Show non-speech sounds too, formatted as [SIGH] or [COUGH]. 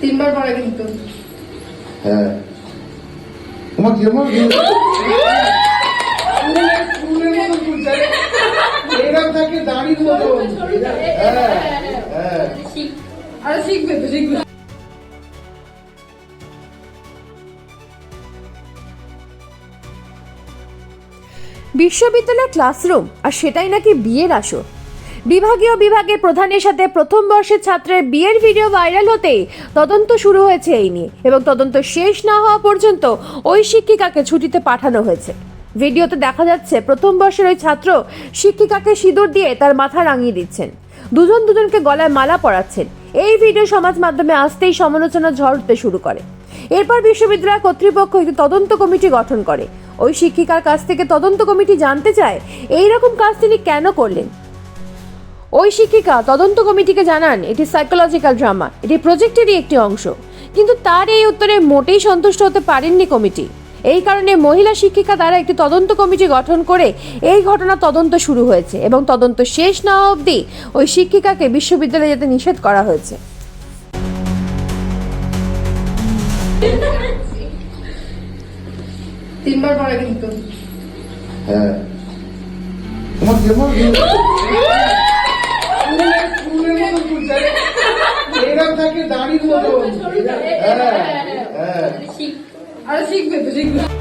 তিনবার পরে কিন্তু। হ্যাঁ। তোমার যেমন এরকম থাকে দাড়ির মতন হ্যাঁ হ্যাঁ। আরে শিখবে তো শিখবে। বিশ্ববিদ্যালয় ক্লাসরুম আর সেটাই নাকি বিয়ের আসর। বিভাগীয় বিভাগের প্রধানের সাথে প্রথম বর্ষের ছাত্রের বিয়ের ভিডিও ভাইরাল হতেই তদন্ত শুরু হয়েছে এই নিয়ে। এবং তদন্ত শেষ না হওয়া পর্যন্ত ওই শিক্ষিকাকে ছুটিতে পাঠানো হয়েছে। ভিডিওতে দেখা যাচ্ছে, প্রথম বর্ষের ওই ছাত্র শিক্ষিকাকে সিঁদুর দিয়ে তার মাথা রাঙিয়ে দিচ্ছেন। দুজন দুজনকে গলায় মালা পরাচ্ছেন। এই ভিডিও সমাজ মাধ্যমে আসতেই সমালোচনা ঝড়তে শুরু করে। এরপর বিশ্ববিদ্যালয় কর্তৃপক্ষ একটি তদন্ত কমিটি গঠন করে। ওই শিক্ষিকার কাছ থেকে তদন্ত কমিটি জানতে চায় এই রকম কাজ তিনি কেন করলেন? ওই শিক্ষিকা তদন্ত কমিটিকে জানান এটি সাইকোলজিক্যাল ড্রামা এটি প্রজেক্টেরই একটি অংশ। কিন্তু তার এই উত্তরে মোটেই সন্তুষ্ট হতে পারেননি কমিটি। এই কারণে মহিলা শিক্ষিকা দ্বারা একটি তদন্ত কমিটি গঠন করে এই ঘটনা তদন্ত শুরু হয়েছে এবং তদন্ত শেষ না অবধি ওই শিক্ষিকাকে বিশ্ববিদ্যালয়ে যেতে নিষেধ করা হয়েছে। তিনবার পরে কিন্তু হ্যাঁ। তোমার [LAUGHS] যেমন এরকম থাকে দাড়ির মতন হ্যাঁ হ্যাঁ। আরে শিখবে তো শিখবে।